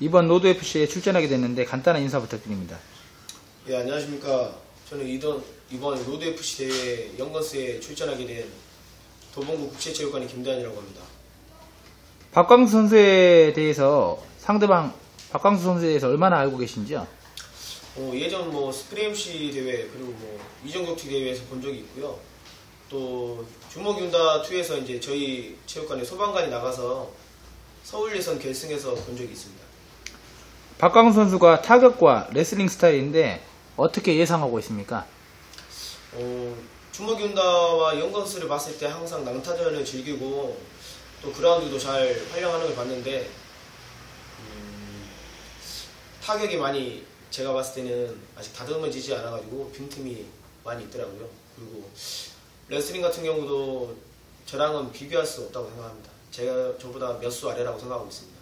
이번 로드 FC에 출전하게 됐는데 간단한 인사 부탁드립니다. 예, 안녕하십니까. 저는 이번, 이번 로드FC 대회 영건스에 출전하게 된 도봉구 국제체육관의 김대한이라고 합니다. 박광수 선수에 대해서 상대방 박광수 선수에 대해서 얼마나 알고 계신지요? 어, 예전 뭐 스크램시 대회 그리고 뭐 이정격투기 대회에서 본 적이 있고요. 또 주먹윤다 2에서 이제 저희 체육관에 소방관이 나가서 서울 예선 결승에서 본 적이 있습니다. 박광수 선수가 타격과 레슬링 스타일인데 어떻게 예상하고 있습니까? 어, 주먹윤다와 영건스를 봤을 때 항상 낭타전을 즐기고 또 그라운드도 잘 활용하는 걸 봤는데 음, 타격이 많이 제가 봤을 때는 아직 다듬어지지 않아가지고 빈틈이 많이 있더라고요. 그리고 레슬링 같은 경우도 저랑은 비교할 수 없다고 생각합니다. 제가 저보다 몇 수 아래라고 생각하고 있습니다.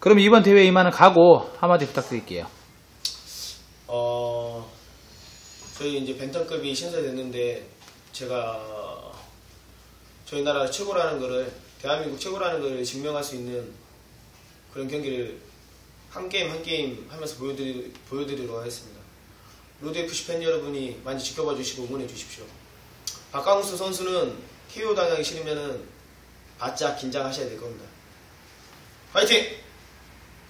그럼 이번 대회에 임하는 각오 한마디 부탁드릴게요. 어, 저희 이제 벤턴급이 신설됐는데 제가 저희 나라 최고라는 거를 대한민국 최고라는 거를 증명할 수 있는 그런 경기를 한 게임 한 게임 하면서 보여드리, 보여드리도록 하겠습니다. 로드 FC 팬 여러분이 많이 지켜봐 주시고 응원해 주십시오. 박광수 선수는 KO 당하기 싫으면은 바짝 긴장하셔야 될 겁니다. 화이팅!